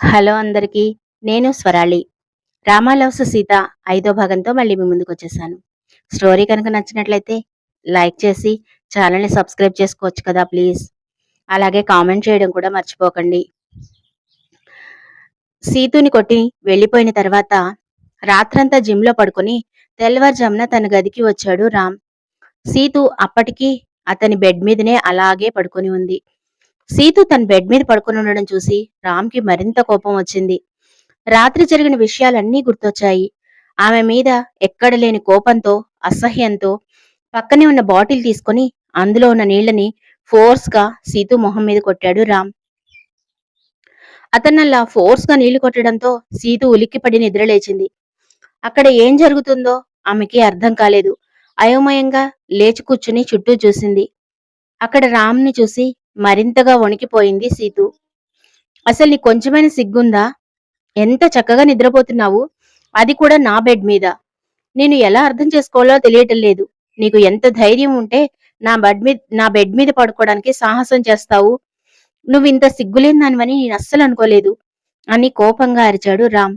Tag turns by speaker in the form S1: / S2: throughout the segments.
S1: Hello అందరికీ నేను స్వరాళి. రామాలవస సీత ఐదో భాగంతో మళ్ళీ మీ ముందుకు వచ్చేసాను. స్టోరీ కనుక నచ్చినట్లయితే లైక్ చేసి ఛానల్ని సబ్స్క్రైబ్ చేసుకోవచ్చు కదా ప్లీజ్. అలాగే కామెంట్ చేయడం కూడా మర్చిపోకండి. సీతుని కొట్టి వెళ్ళిపోయిన తర్వాత రాత్రంతా జిమ్లో పడుకొని తెల్లవారుజామున తన గదికి వచ్చాడు రామ్. సీతు అప్పటికి అతని బెడ్ మీదనే అలాగే పడుకొని ఉంది. సీతు తన బెడ్ మీద పడుకుని ఉండడం చూసి రామ్కి మరింత కోపం వచ్చింది. రాత్రి జరిగిన విషయాలన్నీ గుర్తొచ్చాయి. ఆమె మీద ఎక్కడ లేని కోపంతో అసహ్యంతో పక్కనే ఉన్న బాటిల్ తీసుకుని అందులో ఉన్న నీళ్ళని ఫోర్స్గా సీతు మొహం మీద కొట్టాడు రామ్. అతనల్లా ఫోర్స్గా నీళ్ళు కొట్టడంతో సీతు ఉలిక్కిపడి నిద్రలేచింది అక్కడ ఏం జరుగుతుందో ఆమెకి అర్థం కాలేదు. అయోమయంగా లేచి కూర్చుని చుట్టూ చూసింది. అక్కడ రామ్ని చూసి మరింతగా వణికిపోయింది సీతు. అసలు నీ కొంచెమైన సిగ్గుందా? ఎంత చక్కగా నిద్రపోతున్నావు? అది కూడా నా బెడ్ మీద. నేను ఎలా అర్థం చేసుకోవాలో తెలియటం లేదు. నీకు ఎంత ధైర్యం ఉంటే నా బెడ్ మీద నా బెడ్ మీద పడుకోవడానికి సాహసం చేస్తావు. నువ్వు ఇంత సిగ్గులేని దానివని నేను అస్సలు అనుకోలేదు. అని కోపంగా అరిచాడు రామ్.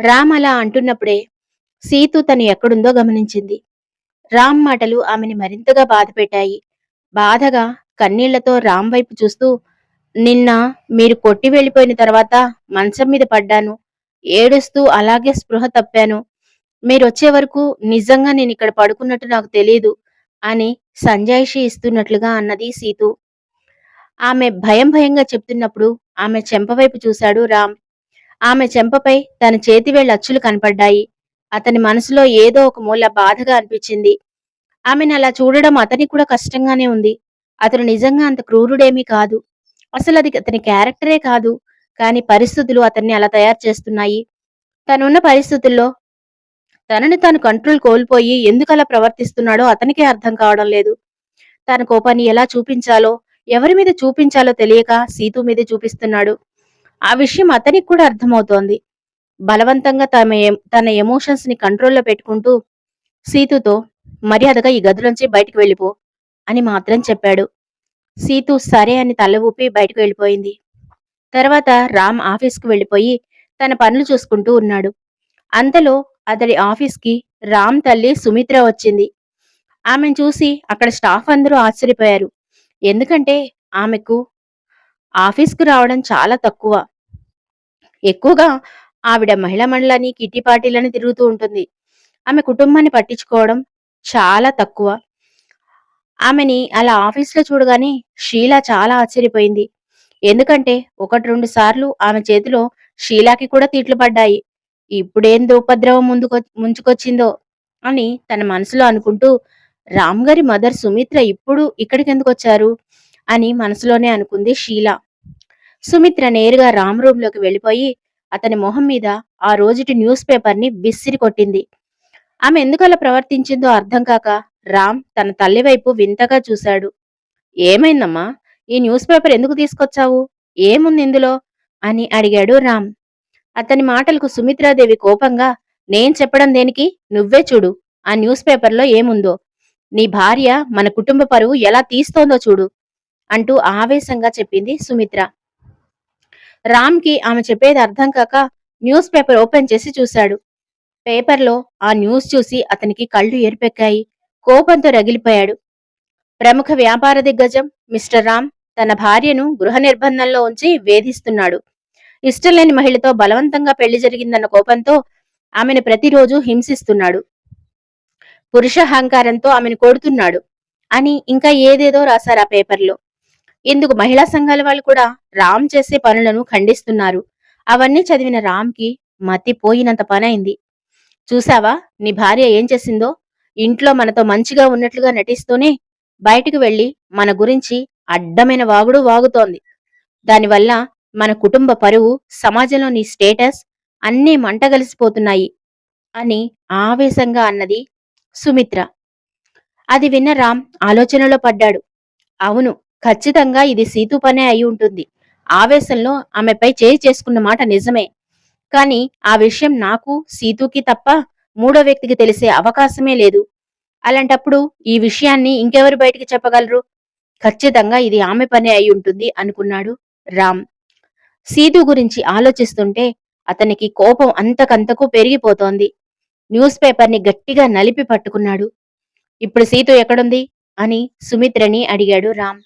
S1: రామ్ అలా అంటున్నప్పుడే సీతు తను ఎక్కడుందో గమనించింది. రామ్ మాటలు ఆమెని మరింతగా బాధపెట్టాయి. బాధగా కన్నీళ్ళతో రామ్ వైపు చూస్తూ నిన్న మీరు కొట్టి వెళ్ళిపోయిన తర్వాత మంచం మీద పడ్డాను. ఏడుస్తూ అలాగే స్పృహ తప్పాను. మీరు వచ్చే వరకు నిజంగా నేను ఇక్కడ పడుకున్నట్టు నాకు తెలియదు అని సంజాయిషి ఇస్తున్నట్లుగా అన్నది సీతు. ఆమె భయం భయంగా చెప్తున్నప్పుడు ఆమె చెంపవైపు చూశాడు రామ్. ఆమె చెంపపై తన చేతివేళ్ళ అచ్చులు కనపడ్డాయి. అతని మనసులో ఏదో ఒక మూల బాధగా అనిపించింది. ఆమెను అలా చూడడం అతనికి కూడా కష్టంగానే ఉంది. అతను నిజంగా అంత క్రూరుడేమీ కాదు. అసలు అది అతని క్యారెక్టరే కాదు. కానీ పరిస్థితులు అతన్ని అలా తయారు చేస్తున్నాయి. తనున్న పరిస్థితుల్లో తనని తాను కంట్రోల్ కోల్పోయి ఎందుకు అలా ప్రవర్తిస్తున్నాడో అతనికే అర్థం కావడం లేదు. తన కోపాన్ని ఎలా చూపించాలో ఎవరి మీద చూపించాలో తెలియక సీతు మీద చూపిస్తున్నాడు. ఆ విషయం అతనికి కూడా అర్థమవుతోంది. బలవంతంగా తమ తన ఎమోషన్స్ని కంట్రోల్లో పెట్టుకుంటూ సీతుతో మర్యాదగా ఈ గదిలోంచి బయటికి వెళ్ళిపో అని మాత్రం చెప్పాడు. సీతు సరే అని తల ఊపి బయటకు వెళ్ళిపోయింది. తర్వాత రామ్ ఆఫీస్కు వెళ్ళిపోయి తన పనులు చూసుకుంటూ ఉన్నాడు. అంతలో అతడి ఆఫీస్కి రామ్ తల్లి సుమిత్ర వచ్చింది. ఆమెను చూసి అక్కడ స్టాఫ్ అందరూ ఆశ్చర్యపోయారు. ఎందుకంటే ఆమెకు ఆఫీస్కు రావడం చాలా తక్కువ. ఎక్కువగా ఆవిడ మహిళా మండలని కిట్టి పార్టీలని తిరుగుతూ ఉంటుంది. ఆమె కుటుంబాన్ని పట్టించుకోవడం చాలా తక్కువ. ఆమెని అలా ఆఫీస్లో చూడగానే షీలా చాలా ఆశ్చర్యపోయింది. ఎందుకంటే ఒకటి రెండు సార్లు ఆమె చేతిలో షీలాకి కూడా తీట్లు పడ్డాయి. ఇప్పుడేం ఉపద్రవం ముందుకొ ముంచుకొచ్చిందో అని తన మనసులో అనుకుంటూ రామ్ గారి మదర్ సుమిత్ర ఇప్పుడు ఇక్కడికి ఎందుకు వచ్చారు అని మనసులోనే అనుకుంది షీలా. సుమిత్ర నేరుగా రామ్ రూమ్లోకి వెళ్ళిపోయి అతని మొహం మీద ఆ రోజుటి న్యూస్ పేపర్ని విసిరి కొట్టింది. ఆమె ఎందుకలా ప్రవర్తించిందో అర్థం కాక రామ్ తన తల్లి వైపు వింతగా చూశాడు. ఏమైందమ్మా? ఈ న్యూస్ పేపర్ ఎందుకు తీసుకొచ్చావు? ఏముంది ఇందులో? అని అడిగాడు రామ్. అతని మాటలకు సుమిత్రాదేవి కోపంగా నేను చెప్పడం దేనికి? నువ్వే చూడు. ఆ న్యూస్ పేపర్లో ఏముందో? నీ భార్య మన కుటుంబ పరువు ఎలా తీస్తోందో చూడు అంటూ ఆవేశంగా చెప్పింది సుమిత్ర. రామ్కి ఆమె చెప్పేది అర్థం కాక న్యూస్ పేపర్ ఓపెన్ చేసి చూశాడు. పేపర్లో ఆ న్యూస్ చూసి అతనికి కళ్ళు ఏర్పెక్కాయి. కోపంతో రగిలిపోయాడు. ప్రముఖ వ్యాపార దిగ్గజం మిస్టర్ రామ్ తన భార్యను గృహ నిర్బంధంలో ఉంచి వేధిస్తున్నాడు. ఇష్టం లేని మహిళతో బలవంతంగా పెళ్ళి జరిగిందన్న కోపంతో ఆమెను ప్రతిరోజు హింసిస్తున్నాడు. పురుషహంకారంతో ఆమెను కొడుతున్నాడు అని ఇంకా ఏదేదో రాశారు ఆ పేపర్లో. ఇందుకు మహిళా సంఘాల వాళ్ళు కూడా రామ్ చేసే పనులను ఖండిస్తున్నారు. అవన్నీ చదివిన రామ్కి మతిపోయినంత పనైంది. చూసావా నీ భార్య ఏం చేసిందో? ఇంట్లో మనతో మంచిగా ఉన్నట్లుగా నటిస్తూనే బయటికి వెళ్ళి మన గురించి అడ్డమైన వాగుడు వాగుతోంది. దానివల్ల మన కుటుంబ పరువు సమాజంలో నీ స్టేటస్ అన్నీ మంటగలిసిపోతున్నాయి అని ఆవేశంగా అన్నది సుమిత్ర. అది విన్న రామ్ ఆలోచనలో పడ్డాడు. అవును ఖచ్చితంగా ఇది సీతు పనే అయి ఉంటుంది. ఆవేశంలో ఆమెపై చేయి చేసుకున్న మాట నిజమే. కానీ ఆ విషయం నాకు సీతుకి తప్ప మూడో వ్యక్తికి తెలిసే అవకాశమే లేదు. అలాంటప్పుడు ఈ విషయాన్ని ఇంకెవరు బయటికి చెప్పగలరు? ఖచ్చితంగా ఇది ఆమె పని అయి ఉంటుంది అనుకున్నాడు రామ్. సీతు గురించి ఆలోచిస్తుంటే అతనికి కోపం అంతకంతకు పెరిగిపోతోంది. న్యూస్ పేపర్ని గట్టిగా నలిపి పట్టుకున్నాడు. ఇప్పుడు సీతు ఎక్కడుంది? అని సుమిత్రని అడిగాడు రామ్.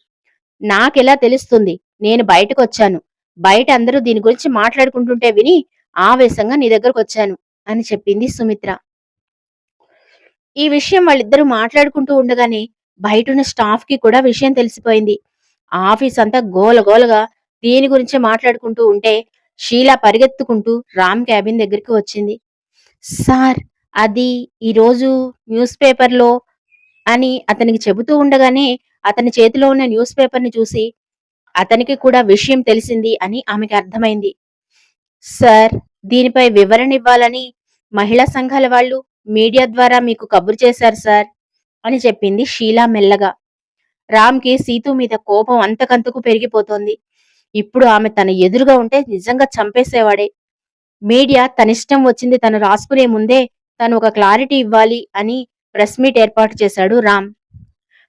S1: నాకెలా తెలుస్తుంది? నేను బయటకొచ్చాను. బయట అందరూ దీని గురించి మాట్లాడుకుంటుంటే విని ఆవేశంగా నీ దగ్గరకు వచ్చాను అని చెప్పింది సుమిత్ర. ఈ విషయం వాళ్ళిద్దరూ మాట్లాడుకుంటూ ఉండగానే బయటున్న స్టాఫ్కి కూడా విషయం తెలిసిపోయింది. ఆఫీస్ అంతా గోలగోలగా దీని గురించే మాట్లాడుకుంటూ ఉంటే షీలా పరిగెత్తుకుంటూ రామ్ క్యాబిన్ దగ్గరికి వచ్చింది. సార్ అది ఈరోజు న్యూస్ పేపర్లో అని అతనికి చెబుతూ ఉండగానే అతని చేతిలో ఉన్న న్యూస్ పేపర్ని చూసి అతనికి కూడా విషయం తెలిసింది అని ఆమెకి అర్థమైంది. సార్ దీనిపై వివరణ ఇవ్వాలని మహిళా సంఘాల వాళ్ళు మీడియా ద్వారా మీకు కబురు చేశారు సార్ అని చెప్పింది షీలా మెల్లగా. రామ్కి సీతు మీద కోపం అంతకంతకు పెరిగిపోతోంది. ఇప్పుడు ఆమె తన ఎదురుగా ఉంటే నిజంగా చంపేసేవాడే. మీడియా తనిష్టం వచ్చింది తను రాసుకునే ముందే తను ఒక క్లారిటీ ఇవ్వాలి అని ప్రెస్ మీట్ ఏర్పాటు చేశాడు రామ్.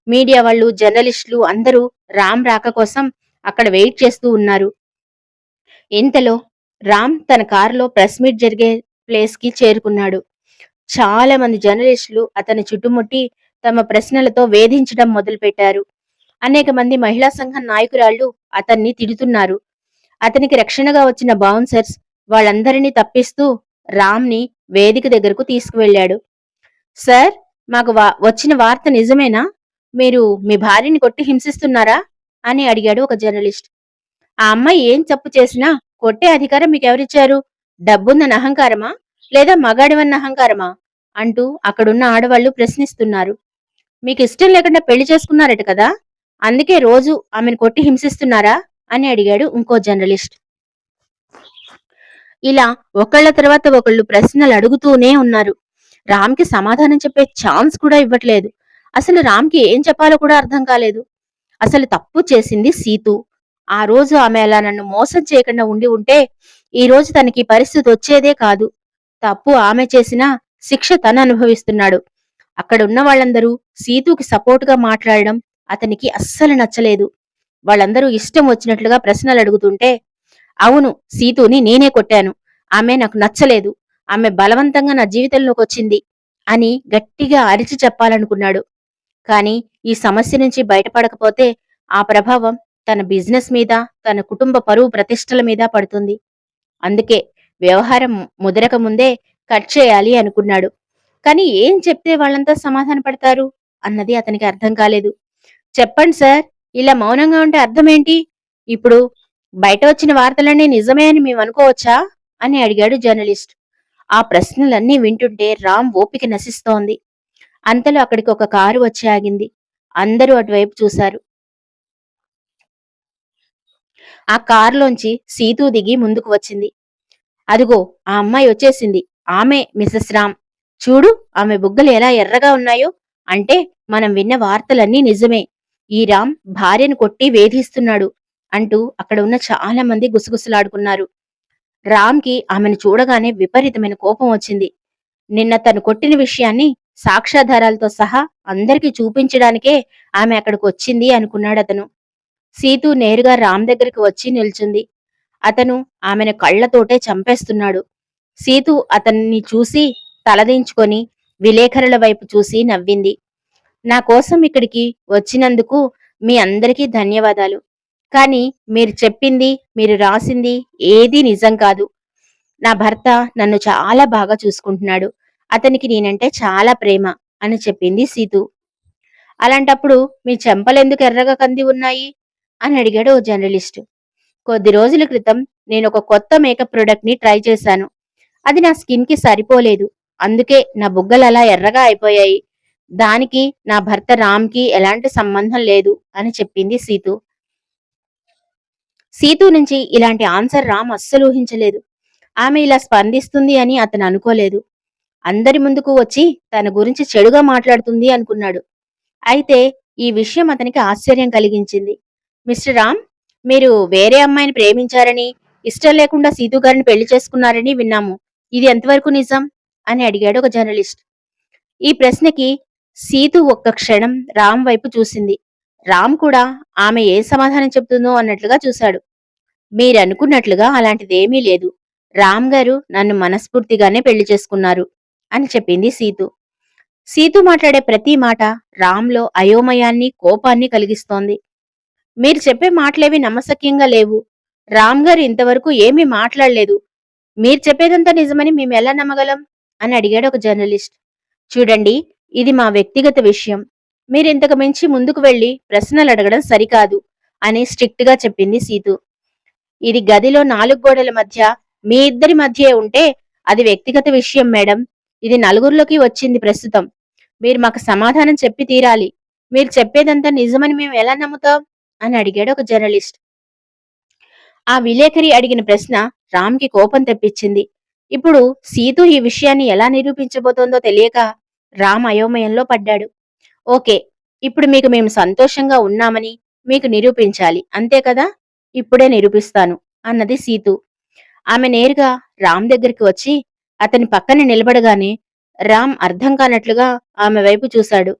S1: మీడియా వాళ్ళు జర్నలిస్టులు అందరూ రామ్ రాక కోసం అక్కడ వెయిట్ చేస్తూ ఉన్నారు. ఇంతలో రామ్ తన కారులో ప్రెస్ మీట్ జరిగే ప్లేస్కి చేరుకున్నాడు. చాలా మంది జర్నలిస్టులు అతని చుట్టుముట్టి తమ ప్రశ్నలతో వేధించడం మొదలుపెట్టారు. అనేక మంది మహిళా సంఘం నాయకురాళ్ళు అతన్ని తిడుతున్నారు. అతనికి రక్షణగా వచ్చిన బౌన్సర్స్ వాళ్ళందరినీ తప్పిస్తూ రామ్ని వేదిక దగ్గరకు తీసుకువెళ్ళాడు. సార్ మాకు వా- వచ్చిన వార్త నిజమేనా? మీరు మీ భార్యని కొట్టి హింసిస్తున్నారా? అని అడిగాడు ఒక జర్నలిస్ట్. ఆ అమ్మాయి ఏం తప్పు చేసినా కొట్టే అధికారం మీకెవరిచ్చారు? డబ్బుందన్న అహంకారమా? లేదా మగాడివన్న అహంకారమా? అంటూ అక్కడున్న ఆడవాళ్ళు ప్రశ్నిస్తున్నారు. మీకు ఇష్టం లేకుండా పెళ్ళి చేసుకున్నారట కదా? అందుకే రోజు ఆమెను కొట్టి హింసిస్తున్నారా? అని అడిగాడు ఇంకో జర్నలిస్ట్. ఇలా ఒకళ్ళ తర్వాత ఒకళ్ళు ప్రశ్నలు అడుగుతూనే ఉన్నారు. రామ్కి సమాధానం చెప్పే ఛాన్స్ కూడా ఇవ్వట్లేదు. అసలు రామ్కి ఏం చెప్పాలో కూడా అర్థం కాలేదు. అసలు తప్పు చేసింది సీతు. ఆ రోజు ఆమె అలా నన్ను మోసం చేయకుండా ఉండి ఉంటే ఈ రోజు తనకి పరిస్థితి వచ్చేదే కాదు. తప్పు ఆమె చేసినా శిక్ష తను అనుభవిస్తున్నాడు. అక్కడ ఉన్న వాళ్ళందరూ సీతుకి సపోర్ట్గా మాట్లాడడం అతనికి అస్సలు నచ్చలేదు. వాళ్ళందరూ ఇష్టం వచ్చినట్లుగా ప్రశ్నలు అడుగుతుంటే అవును సీతుని నేనే కొట్టాను. ఆమె నాకు నచ్చలేదు. ఆమె బలవంతంగా నా జీవితంలోకి వచ్చింది అని గట్టిగా అరిచి చెప్పాలనుకున్నాడు. కాని ఈ సమస్య నుంచి బయటపడకపోతే ఆ ప్రభావం తన బిజినెస్ మీద తన కుటుంబ పరువు ప్రతిష్టల మీద పడుతుంది. అందుకే వ్యవహారం ముదరక ముందే కట్ చేయాలి అనుకున్నాడు. కానీ ఏం చెప్తే వాళ్ళంతా సమాధాన పడతారు? అన్నది అతనికి అర్థం కాలేదు. చెప్పండి సార్ ఇలా మౌనంగా ఉంటే అర్థం ఏంటి? ఇప్పుడు బయట వచ్చిన వార్తలన్నీ నిజమే అని మేము అనుకోవచ్చా? అని అడిగాడు జర్నలిస్ట్. ఆ ప్రశ్నలన్నీ వింటుంటే రామ్ ఓపిక నశిస్తోంది. అంతలో అక్కడికి ఒక కారు వచ్చి ఆగింది. అందరూ అటువైపు చూశారు. ఆ కారులోంచి సీతూ దిగి ముందుకు వచ్చింది. అదిగో ఆ అమ్మాయి వచ్చేసింది. ఆమె మిసెస్ రామ్. చూడు ఆమె బుగ్గలు ఎలా ఎర్రగా ఉన్నాయో. అంటే మనం విన్న వార్తలన్నీ నిజమే. ఈ రామ్ భార్యను కొట్టి వేధిస్తున్నాడు అంటూ అక్కడ ఉన్న చాలా మంది గుసగుసలాడుకున్నారు. రామ్కి ఆమెను చూడగానే విపరీతమైన కోపం వచ్చింది. నిన్న తను కొట్టిన విషయాన్ని సాక్ష్యాధారాలతో సహా అందరికీ చూపించడానికే ఆమె అక్కడికి వచ్చింది అనుకున్నాడు అతను సీతు నేరుగా రామ్ దగ్గరికి వచ్చి నిల్చుంది. అతను ఆమెను కళ్ళతోటే చంపేస్తున్నాడు. సీతు అతన్ని చూసి తలదించుకొని విలేఖరుల వైపు చూసి నవ్వింది. నా కోసం ఇక్కడికి వచ్చినందుకు మీ అందరికీ ధన్యవాదాలు. కానీ మీరు చెప్పింది మీరు రాసింది ఏదీ నిజం కాదు. నా భర్త నన్ను చాలా బాగా చూసుకుంటున్నాడు. అతనికి నేనంటే చాలా ప్రేమ అని చెప్పింది సీతు. అలాంటప్పుడు మీ చెంపలెందుకు ఎర్రగా కంది ఉన్నాయి? అని అడిగాడు ఓ జర్నలిస్ట్. కొద్ది రోజుల క్రితం నేను ఒక కొత్త మేకప్ ప్రొడక్ట్ని ట్రై చేశాను. అది నా స్కిన్కి సరిపోలేదు. అందుకే నా బుగ్గలు అలా ఎర్రగా అయిపోయాయి. దానికి నా భర్త రామ్కి ఎలాంటి సంబంధం లేదు అని చెప్పింది సీతు. సీతు నుంచి ఇలాంటి ఆన్సర్ రామ్ అస్సలు ఊహించలేదు. ఆమె ఇలా స్పందిస్తుంది అని అతను అనుకోలేదు. అందరి ముందుకు వచ్చి తన గురించి చెడుగా మాట్లాడుతుంది అనుకున్నాడు. అయితే ఈ విషయం అతనికి ఆశ్చర్యం కలిగించింది. మిస్టర్ రామ్ మీరు వేరే అమ్మాయిని ప్రేమించారని ఇష్టం లేకుండా సీతు గారిని పెళ్ళి చేసుకున్నారని విన్నాము. ఇది ఎంతవరకు నిజం? అని అడిగాడు ఒక జర్నలిస్ట్. ఈ ప్రశ్నకి సీతు ఒక్క క్షణం రామ్ వైపు చూసింది. రామ్ కూడా ఆమె ఏ సమాధానం చెబుతుందో అన్నట్లుగా చూశాడు. మీరనుకున్నట్లుగా అలాంటిదేమీ లేదు. రామ్ గారు నన్ను మనస్ఫూర్తిగానే పెళ్ళి చేసుకున్నారు అని చెప్పింది సీతు. సీతు మాట్లాడే ప్రతి మాట రామ్లో అయోమయాన్ని కోపాన్ని కలిగిస్తోంది. మీరు చెప్పే మాటలేవి నమ్మసక్యంగా లేవు. రామ్ గారు ఇంతవరకు ఏమీ మాట్లాడలేదు. మీరు చెప్పేదంతా నిజమని మేము ఎలా నమ్మగలం? అని అడిగాడు ఒక జర్నలిస్ట్. చూడండి ఇది మా వ్యక్తిగత విషయం. మీరు ఇంతకు మించి ముందుకు వెళ్ళి ప్రశ్నలు అడగడం సరికాదు అని స్ట్రిక్ట్గా చెప్పింది సీతు. ఇది గదిలో నాలుగు గోడల మధ్య మీ ఇద్దరి మధ్య ఉంటే అది వ్యక్తిగత విషయం మేడం. ఇది నలుగురిలోకి వచ్చింది ప్రస్తుతం. మీరు మాకు సమాధానం చెప్పి తీరాలి. మీరు చెప్పేదంతా నిజమని మేము ఎలా నమ్ముతాం? అని అడిగాడు ఒక జర్నలిస్ట్. ఆ విలేకరి అడిగిన ప్రశ్న రామ్కి కోపం తెప్పించింది. ఇప్పుడు సీతు ఈ విషయాన్ని ఎలా నిరూపించబోతోందో తెలియక రామ్ అయోమయంలో పడ్డాడు. ఓకే ఇప్పుడు మీకు మేము సంతోషంగా ఉన్నామని మీకు నిరూపించాలి. అంతే కదా? ఇప్పుడే నిరూపిస్తాను అన్నది సీతు. ఆమె నేరుగా రామ్ దగ్గరికి వచ్చి అతని పక్కన నిలబడగానే రామ్ అర్థం కానట్లుగా ఆమె వైపు చూశాడు.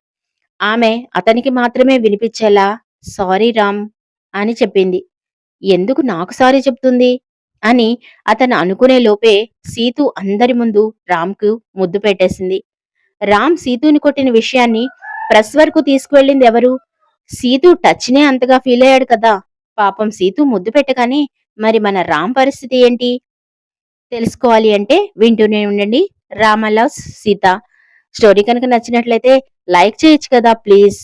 S1: ఆమె అతనికి మాత్రమే వినిపించేలా సారీ రామ్ అని చెప్పింది. ఎందుకు నాకు సారీ చెప్తుంది? అని అతను అనుకునే లోపే సీతు అందరి ముందు రామ్కు ముద్దు పెట్టేసింది. రామ్ సీతుని కొట్టిన విషయాన్ని ప్రెస్ వరకు తీసుకువెళ్ళింది ఎవరు? సీతు టచ్నే అంతగా ఫీల్ అయ్యాడు కదా. పాపం సీతు ముద్దు పెట్టగానే మరి మన రామ్ పరిస్థితి ఏంటి? తెలుసుకోవాలి అంటే వింటూనే ఉండండి. రామ సీత. స్టోరీ కనుక నచ్చినట్లయితే లైక్ చేయొచ్చు కదా ప్లీజ్.